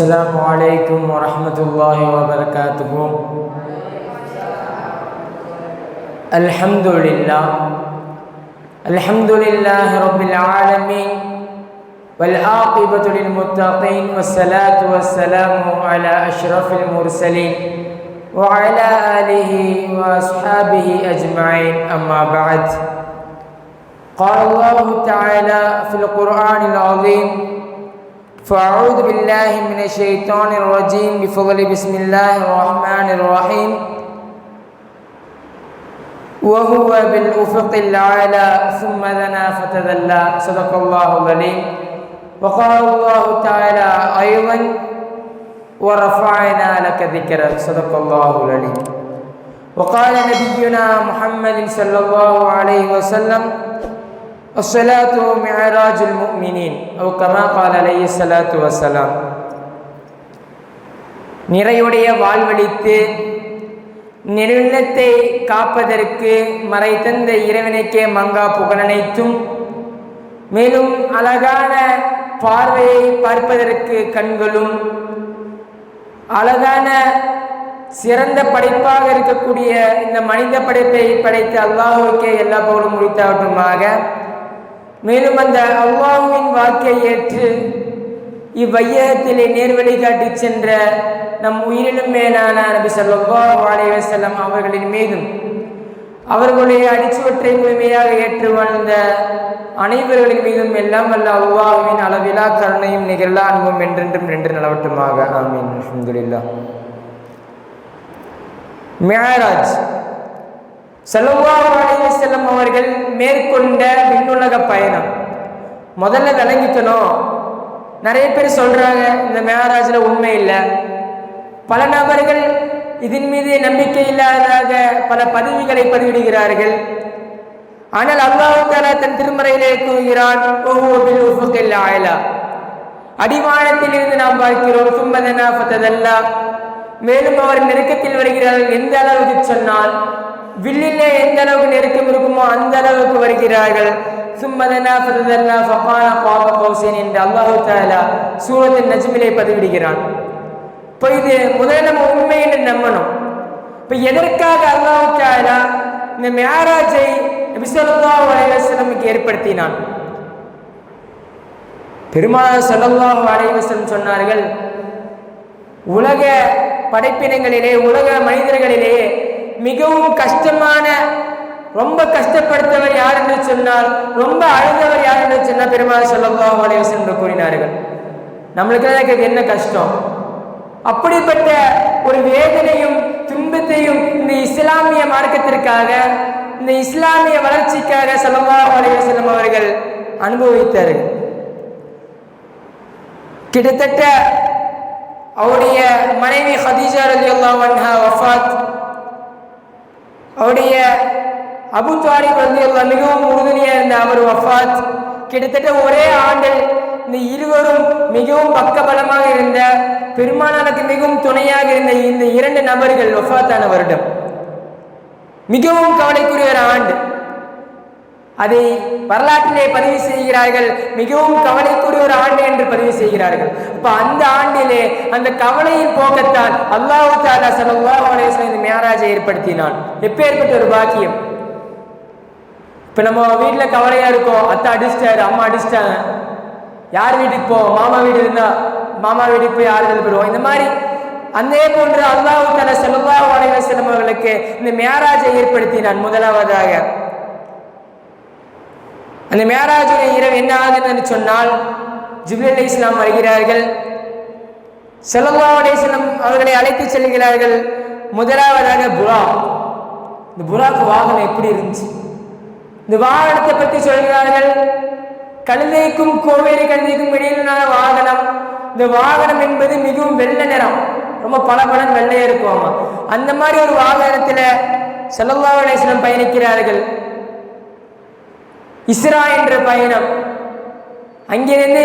السلام عليكم ورحمة الله وبركاته. الحمد لله. الحمد لله رب العالمين. والعاقبة للمتقين والصلاة والسلام على أشرف المرسلين وعلى آله وأصحابه أجمعين. أما بعد. قال الله تعالى في القرآن العظيم فأعوذ بالله من الشيطان الرجيم بفضل بسم الله الرحمن الرحيم. وهو بالأفق الأعلى ثم دنا فتدلى. صدق الله العليم وقال الله تعالى أيضا ورفعنا لك ذكرك صدق الله العليم وقال نبينا محمد صلى الله عليه وسلم الصلاة معراج المؤمنين أو كما قال عليه الصلاة والسلام நிறையுடைய வாழ்வழித்து நெருள்ளத்தை காப்பதற்கு மறை தந்த இறைவனுக்கே மங்கா புகழனைத்தும் மேலும் அழகான பார்வையை பார்ப்பதற்கு கண்களும் அழகான சிறந்த படைப்பாக இருக்கக்கூடிய இந்த மனித படைப்பை படைத்த அல்லாஹுக்கே எல்லா பவுலும் முடித்தாவட்டுமாக மேலும் அந்த அல்லாஹுவின் வாக்கை ஏற்று இவ்வையகத்திலே நேர்வழி காட்டி சென்ற நம் உயிரினும் மேலான நபி ஸல்லல்லாஹு அலைவசல்லம் அவர்களின் மீதும் அவர்களுடைய அடிச்சுவற்றை முழுமையாக ஏற்று வாழ்ந்த அனைவர்களின் மீதும் எல்லாம் அல்ல அல்லாஹுவின் அளவிலா கருணையும் நிகழா அன்பும் என்றென்றும் நின்று நிலவட்டுமாக. ஆமீன். அஹமதுல்லா மியாராஜ் ஸல்லல்லாஹு அலைஹி வஸல்லம் அவர்கள் மேற்கொண்ட விண்ணுலக பயணம். முதல்ல விளங்கிக்கணும். நிறைய பேர் சொல்றாங்க இந்த மேராஜில் உண்மை இல்லை. பல நபர்கள் இதன் மீது நம்பிக்கை இல்லாததாக பல பதவிகளை பதிவிடுகிறார்கள் ஆனால் அல்லாஹு தாலா தன் திருமறையிலே கூறுகிறான் அடிவானத்தில் இருந்து நாம் பார்க்கிறோம் சும்மதனா ஃபத்ததல்லா மேலும் அவர் நெருக்கத்தில் வருகிறார்கள் எந்த அளவுக்கு? சொன்னால் வில்லிலே எந்த அளவுக்கு நெருக்கம் இருக்குமோ அந்த அளவுக்கு வருகிறார்கள். சும்மதனா ஃபத்ததல்லா ஃபகானா பாப கௌசேன் என்று அல்லாஹு தாலா சூரத்தின் நஜ்மிலே பதிவிடுகிறான். இப்போ இது முதல்ல நம்ம உண்மை என்று நம்பணும். இப்போ எதற்காக அல்லாஹு தாலா இந்த மேராஜை விசலல்லாஹு அலைஹி ஏற்படுத்தினான்? பெருமாள் ஸல்லல்லாஹு அலைஹி சொன்னார்கள் உலக படைப்பினங்களிலே உலக மனிதர்களிலேயே மிகவும் கஷ்டமான ரொம்ப கஷ்டப்படுத்தவர் யார் என்று சொன்னால் ரொம்ப அழுதவர் யார் என்று சொன்னால் பெருமாள் சொல்லவா அலைஹி என்று கூறினார்கள். நம்மளுக்கு என்ன கஷ்டம்? அப்படிப்பட்ட ஒரு வேதனையும் துன்பத்தையும் இந்த இஸ்லாமிய மார்க்கத்திற்காக இந்த இஸ்லாமிய வளர்ச்சிக்காக ஸல்லல்லாஹு அலைஹி அவர்கள் அனுபவித்தார்கள். கிட்டத்தட்ட அவருடைய மனைவி ஹதீஜா அஜியோகா வன்ஹா வஃபாத் அவருடைய அபு தாலிப் மிகவும் உறுதுணையாக இருந்த அவர் வஃபாத் கிட்டத்தட்ட ஒரே ஆண்டில் இந்த இருவரும் மிகவும் பக்கபலமாக இருந்த பெருமானாருக்கு மிகவும் துணையாக இருந்த இந்த இரண்டு நபர்கள் வஃபாத்தான வருடம். மிகவும் கவலைக்குரிய ஒரு ஆண்டு. அதை வரலாற்றிலே பதிவு செய்கிறார்கள். மிகவும் கவலைக்குரிய ஒரு ஆண்டு என்று பதிவு செய்கிறார்கள். இப்போ அந்த ஆண்டிலே அந்த கவலையின் போக்கத்தால் அல்லாஹு தாலா சல்லாஹ் அலேஸ்வரம் இந்த மேராஜை ஏற்படுத்தினான். எப்பேற்பட்ட ஒரு பாக்கியம்? இப்ப நம்ம வீட்டுல கவலையா இருக்கோம். அத்தை அடிச்சிட்டாரு அம்மா அடிச்சிட்டாங்க. யார் வீட்டுக்கு போவோம் மாமா வீடு இருந்தா மாமா வீட்டுக்கு போய் ஆறுதல் பெறுவோம். இந்த மாதிரி அதே போன்று அல்லாஹு தாலா செலவாக அலைவசலம் அவர்களுக்கு இந்த மேராஜை ஏற்படுத்தினான் முதலாவதாக. அந்த மேராஜுடைய இரவு என்ன ஆகுதுன்னு சொன்னால் ஜிப்ரல் அலி இஸ்லாம் வருகிறார்கள். செல்லல்லா அலிஸ்லாம் அவர்களை அழைத்து செல்கிறார்கள். முதலாவதாக புறா. இந்த புறாக்கு வாகனம் எப்படி இருந்துச்சு? இந்த வாகனத்தை பற்றி சொல்கிறார்கள். கழுதைக்கும் கோவேரி கழுதைக்கும் இடையிலான வாகனம். இந்த வாகனம் என்பது மிகவும் வெள்ளை நிறம். ரொம்ப பளபளன் வெள்ளையே இருக்கும் அந்த மாதிரி ஒரு வாகனத்தில் செல்லல்லா அலிஸ்லாம் பயணிக்கிறார்கள். இஸ்ரா என்ற பயணம். அங்கிருந்து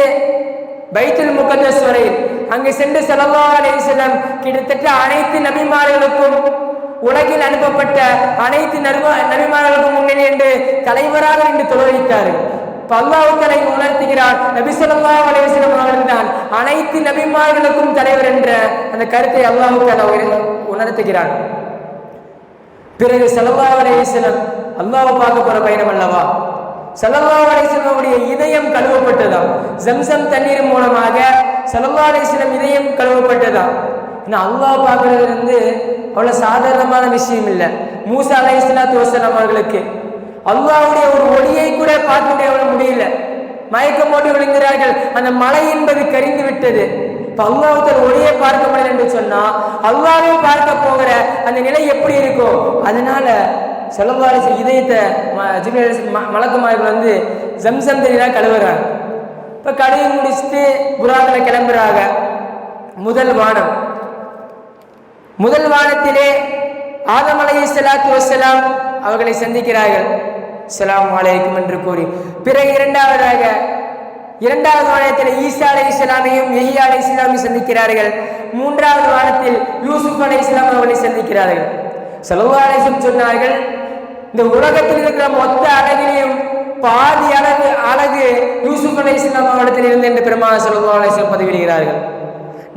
பைத்துல் முகத்தஸ் வரையில் அங்கு சென்று செலவா அலேசலம் கிட்டத்தட்ட அனைத்து நபிமார்களுக்கும் உலகில் அனுப்பப்பட்ட அனைத்து நபிமார்களுக்கும் முன்னணி என்று தலைவராக நின்று தொழிலித்தார்கள் பல்லாவுக்களை உணர்த்துகிறார் நபி ஸல்லல்லாஹு அலைஹி வஸல்லம் அவர்கள் தான் அனைத்து நபிமார்களுக்கும் தலைவர் என்ற அந்த கருத்தை அல்லாஹு உணர்த்துகிறார். பிறகு செலவா அலைஹி அல்லாவை பார்க்க போற பயணம் அல்லவா? ஸல்லல்லாஹு இதயம் கழுவப்பட்டதாம் ஜம்சம் தண்ணீர் மூலமாக ஸல்லல்லாஹு இதயம் கழுவப்பட்டதாம் ஏன்னா அல்லாஹ் பார்க்கறது வந்து அவ்வளவு சாதாரணமான விஷயம் இல்லை. மூசா அலைஹி ஸலாத்து வஸலாம் அவர்களுக்கு. அல்லாவுடைய ஒரு ஒளியை கூட பார்க்க முடியாமல் முடியல. மயக்கம் போட்டு விழுங்கிறார்கள். அந்த மலை என்பது கரிந்து விட்டது. இப்ப அல்லாஹ் ஒளியை பார்க்க முடியல என்று சொன்னா அல்லாவே பார்க்க போகிற அந்த நிலை எப்படி இருக்கும்? அதனால செலவாரி இதயத்தை ம- ம- மலக்குமார்கள் வந்து ஜம்சம் தண்ணீரா கழுவுறாங்க இப்போ கழுவி முடிச்சுட்டு புறாக்களை கிளம்புறாங்க. முதல் வானம். முதல் வானத்திலே ஆதம் அலைஹி ஸலாத்து அவர்களை சந்திக்கிறார்கள். சலாம் அலைக்கும் என்று கூறி. பிறகு இரண்டாவதாக இரண்டாவது வானத்தில் ஈசா அலை இஸ்லாமையும் எஹியா அலை இஸ்லாமையும் சந்திக்கிறார்கள். மூன்றாவது வானத்தில் யூசுப் அலை இஸ்லாம் அவர்களை சந்திக்கிறார்கள். சலவா சொன்னார்கள். இந்த உலகத்தில் இருக்கிற மொத்த அழகிலையும் பாதி அழகு அழகு யூசுப் அலை இஸ்லாம் அவரிடத்தில் இருந்து என்று பெருமான சலவா பதிவிடுகிறார்கள்.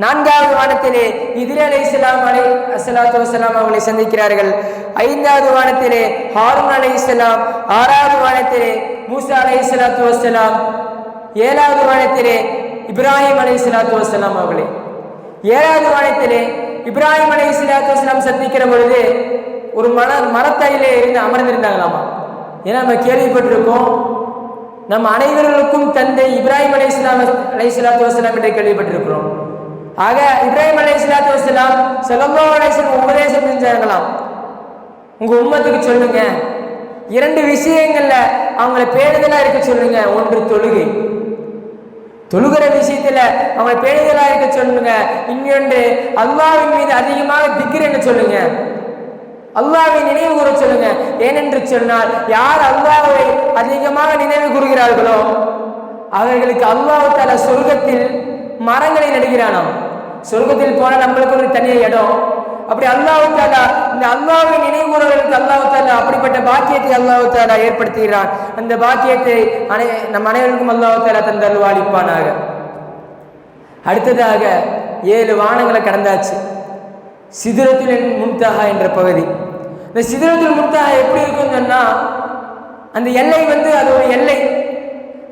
நான்காவது வானத்திலே இதில் அலை இஸ்லாம் அலை அசலாத்து வசலாம் அவர்களை சந்திக்கிறார்கள். ஐந்தாவது வானத்திலே ஹாரூன் அலை இஸ்லாம் ஆறாவது வானத்திலே மூசா அலை இஸ்லாத்து வசலாம் ஏழாவது வானத்திலே இப்ராஹிம் அலை இஸ்லாத்து வசலாம் அவர்களே. ஏழாவது வானத்திலே இப்ராஹிம் அலை இஸ்லாத்து வஸ்லாம் சந்திக்கிற பொழுது ஒரு மர மரத்தையிலே இருந்து அமர்ந்திருந்தாங்களாமா? ஏன்னா நம்ம கேள்விப்பட்டிருக்கோம் நம் அனைவர்களுக்கும் தந்தை இப்ராஹிம் அலை இஸ்லாம் அலை இஸ்லாத்து வஸ்லாம் என்று கேள்விப்பட்டிருக்கிறோம். ஆக இப்ராஹிம் அலை இஸ்லாத்து வஸ்லாம் ஸல்லல்லாஹு அலைஹி உபதேசம் செஞ்சாங்களாம். உங்க உம்மத்துக்கு சொல்லுங்க. இரண்டு விஷயங்கள்ல அவங்கள பேணுதலா இருக்க சொல்லுங்க. ஒன்று தொழுகை. தொழுகிற விஷயத்துல அவங்களை பேணுதலா இருக்க சொல்லுங்க. இன்னொன்று அல்லாவின் மீது அதிகமாக திக்கிறேன்னு சொல்லுங்க. அல்லாவை நினைவு கூற சொல்லுங்க. ஏனென்று சொன்னால் யார் அல்லாவை அதிகமாக நினைவு கூறுகிறார்களோ அவர்களுக்கு அல்லாஹ் தஆலா சொர்க்கத்தில் மரங்களை நடுகிறானாம். சொர்க்கத்தில் போன நம்மளுக்கு ஒரு தனியாக இடம். அப்படி அல்லாஹ் இந்த அல்லாவை நினைவுறவர்களுக்கு கூறுவதற்கு அப்படிப்பட்ட பாக்கியத்தை அல்லாஹ் ஏற்படுத்துகிறான் அந்த பாக்கியத்தை அனை நம் அனைவருக்கும் அல்லாஹ் தாலா தந்தருள் அளிப்பானாக அடுத்ததாக ஏழு வானங்களை கடந்தாச்சு. சிதிரத்துல் முன்தஹா என்ற பகுதி. இந்த சிதிரத்துல் முன்தஹா எப்படி இருக்கும் சொன்னால் அந்த எல்லை வந்து அது ஒரு எல்லை.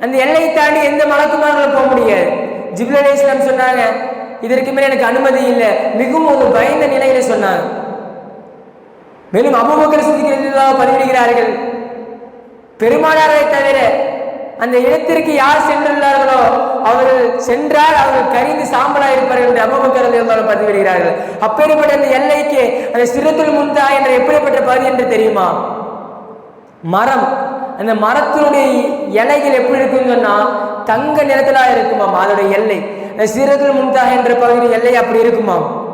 அந்த எல்லையை தாண்டி எந்த மலக்குமார்களும் போக முடியாது. ஜிப்ரல் இஸ்லாம் சொன்னாங்க இதற்கு மேல் எனக்கு அனுமதி இல்லை. மிகவும் ஒரு பயந்த நிலையில சொன்னாங்க. மேலும் அபுபக்கர் சிந்திக்கிறதாக பதிவிடுகிறார்கள் பெருமானாரை தவிர அந்த இடத்திற்கு யார் சென்றுள்ளார்களோ அவர்கள் சென்றால் அவர்கள் கரிந்து சாம்பலா இருப்பார்கள் என்று அபுபக்கர் ரலியல்லாஹு பதிவிடுகிறார்கள் அப்பேற்பட்ட அந்த எல்லைக்கு அந்த சிறுத்துல் முன்தா என்ற எப்படிப்பட்ட பகுதி என்று தெரியுமா? மரம். அந்த மரத்தினுடைய இலைகள் எப்படி இருக்குன்னு சொன்னா தங்க நிறத்திலா இருக்குமாம் அதோட எல்லை. அந்த சிறுத்துல் முன்தா என்ற பகுதி எல்லை அப்படி இருக்குமாம்.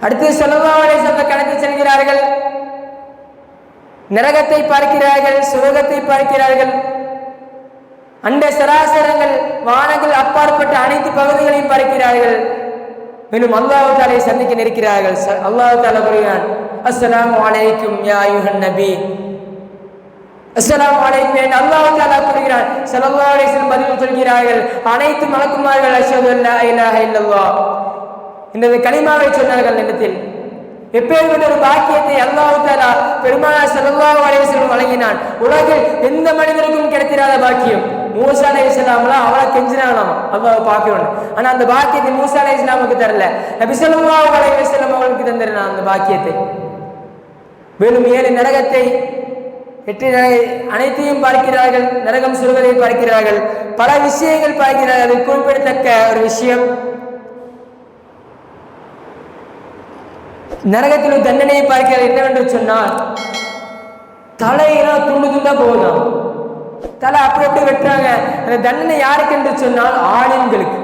அடுத்து செலவாவலை சொல்ல கணக்கு செல்கிறார்கள். நரகத்தை பார்க்கிறார்கள் சுரகத்தை பார்க்கிறார்கள். அண்ட சராசரங்கள் வானங்கள் அப்பாற்பட்ட அனைத்து பகுதிகளையும் பார்க்கிறார்கள். மேலும் அல்லாஹ் தாலை சந்திக்க நிற்கிறார்கள். ச- அல்லாஹ் தாலா கூறுகிறான் அஸ்ஸலாமு அலைக்கும் யா அய்யுஹன் நபி. அஸ்ஸலாமு அலைக்கும். என்று அல்லாஹ் தாலா கூறுகிறான் ஸல்லல்லாஹு அலைஹி பதில் சொல்கிறார்கள். அனைத்து மலக்குமார்கள் அஷ்ஹது அன் லா இலாஹ இல்லல்லாஹ். இந்த கலிமாவை சொன்னார்கள் நிலத்தில். எப்பேற்பட்ட ஒரு பாக்கியத்தை அல்லாஹ் தாலா பெருமானார் ஸல்லல்லாஹு அலைஹி வழங்கினான். உலகில் எந்த மனிதருக்கும் கிடைத்திராத பாக்கியம். மூசா அலைஹி ஸலாம்லாம் அவளை கெஞ்சினாங்களாம். அல்லாஹ் பார்க்கணும் ஆனால் அந்த பாக்கியத்தை மூசா அலைஹி ஸலாமுக்கு தரல. நபி ஸல்லல்லாஹு அலைஹி வஸல்லம் அவர்களுக்கு அந்த பாக்கியத்தை. மேலும் ஏழு நரகத்தை எட்டு அனைத்தையும் பார்க்கிறார்கள் நரகம் சுருவதை பார்க்கிறார்கள். பல விஷயங்கள் பார்க்கிறார்கள் அது குறிப்பிடத்தக்க ஒரு விஷயம். நரகத்தில் தண்டனையை பார்க்கிறார் என்னவென்று சொன்னால் தலையெல்லாம் துண்டு துண்டா போகுதாம் தலை அப்படி அப்படி வெட்டுறாங்க. அந்த தண்டனை யாருக்கு என்று சொன்னால் ஆளுங்களுக்கு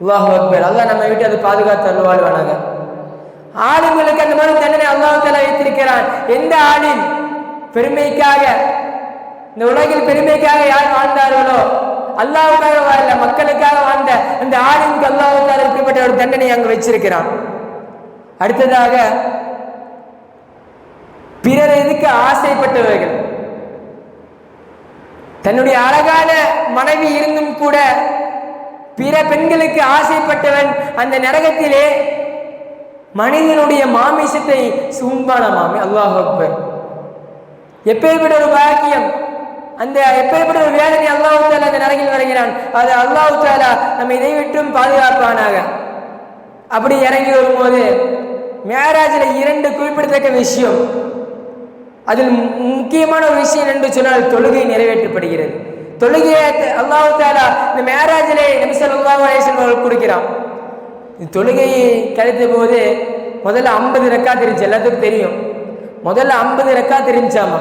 அல்லாஹ் அக்பர். அல்லாஹ் நம்ம வீட்டு அதை பாதுகாத்து அருள்வாழ்வானாங்க ஆளுங்களுக்கு அந்த மாதிரி தண்டனை அல்லாஹ் தலை வைத்திருக்கிறான். எந்த ஆளின் பெருமைக்காக இந்த உலகில் பெருமைக்காக யார் வாழ்ந்தார்களோ அல்லாவுக்காக வாழல மக்களுக்காக வாழ்ந்த அந்த ஆலிமுக்கு அல்லாஹ் இருக்கப்பட்ட இப்படிப்பட்ட ஒரு தண்டனை அங்கு வச்சிருக்கிறான். அடுத்ததாக பிறர் எதுக்கு ஆசைப்பட்டவர்கள்? தன்னுடைய அழகான மனைவி இருந்தும் கூட பிற பெண்களுக்கு ஆசைப்பட்டவன் அந்த நரகத்திலே மனிதனுடைய மாமிசத்தை சும்பான மாமி? அல்லாஹ் அக்பர். எப்பேற்பட்ட ஒரு பாக்கியம் அந்த எப்பேற்பட்ட ஒரு வேதனை அல்லாஹு தாலா அந்த நரகில் வருகிறான். அது அல்லாஹு தாலா நம்ம இதை விட்டும் பாதுகாப்பானாக. அப்படி இறங்கி வரும்போது மேராஜில் இரண்டு குறிப்பிடத்தக்க விஷயம். அதில் முக்கியமான ஒரு விஷயம் என்று சொன்னால் தொழுகை நிறைவேற்றப்படுகிறது. தொழுகையை அல்லாஹு தாலா இந்த மேராஜிலே நபி அல்லாஹு அலைஹி அவர்கள் கொடுக்கிறான். இந்த தொழுகையை கிடைத்த போது முதல்ல ஐம்பது ரெக்கா தெரிஞ்சு எல்லாத்துக்கும் தெரியும். முதல்ல ஐம்பது ரெக்கா தெரிஞ்சாமா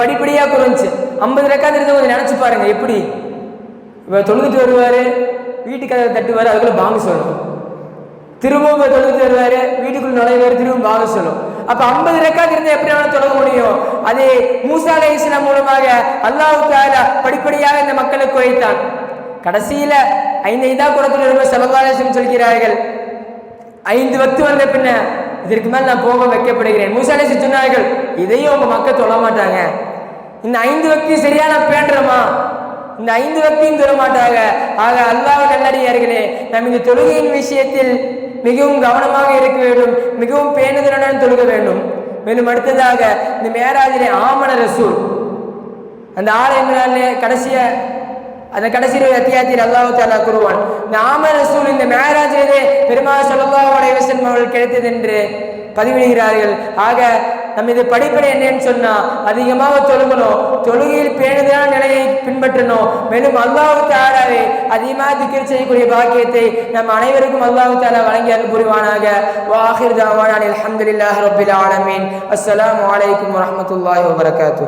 படிப்படியாக குறைஞ்சி. ஐம்பது ரெக்கா இருந்தால் கொஞ்சம் நினச்சி பாருங்க எப்படி? இப்போ தொழுதுட்டு வருவார் வீட்டுக்கு அதை தட்டுவார் அதுக்குள்ளே பாங்க சொல்லணும் திரும்பவும் போய் தொழுதுட்டு வருவார் வீட்டுக்குள்ளே நுழைவார் திரும்பவும் பாங்க சொல்லும். அப்போ ஐம்பது ரெக்கார்ட் இருந்தால் எப்படி வேணாலும் தொடங்க முடியும்? அது மூசா அலை இஸ்லாம் மூலமாக அல்லாஹ் தாலா படிப்படியாக இந்த மக்களுக்கு குறைத்தான். கடைசியில் ஐந்து ஐந்தா குடத்தில் இருக்க செலவாலேசன் சொல்கிறார்கள் ஐந்து வக்து வந்த பின்ன இதற்கு மேல் நான் போக வைக்கப்படுகிறேன். மூசாலேசி சொன்னார்கள் இதையும் உங்கள் மக்கள் தொழ மாட்டாங்க. இந்த ஐந்து வக்தி சரியான பேண்டுறோமா இந்த ஐந்து வக்தியும் தொழ மாட்டாங்க. ஆக அல்லாஹ் நல்லடியார்களே நாம் இந்த தொழுகையின் விஷயத்தில் மிகவும் கவனமாக இருக்க வேண்டும். மிகவும் பேணுதலுடன் தொழுக வேண்டும். மேலும் அடுத்ததாக இந்த மேராஜிலே ஆமன ரசூல். அந்த ஆலயங்களிலே கடைசியை அந்த கடைசி அத்தியாயத்தில் அல்லாஹு தாலா கூறுவான் நாம ரசூல் இந்த மேராஜிலே பெருமாள் ஸல்லல்லாஹு அலைஹி அவர்கள் கிடைத்தது என்று பதிவிடுகிறார்கள். ஆக நம்ம இது படிப்படை என்னன்னு சொன்னா அதிகமாக தொழுகணும். தொழுகையில் பேணுதலான நிலையை பின்பற்றணும். மேலும் அல்லாஹு தாராவே அதிகமாக திக்கர் செய்யக்கூடிய பாக்கியத்தை நம் அனைவருக்கும் அல்லாஹு தாலா வழங்கி அருள் புரிவானாக. வாஹிர் தாவான அல்ஹம்துலில்லாஹி ரபில் ஆலமீன். அஸ்லாம் வலைக்கம் வரஹ்மத்துல்லாஹி வபரகாத்து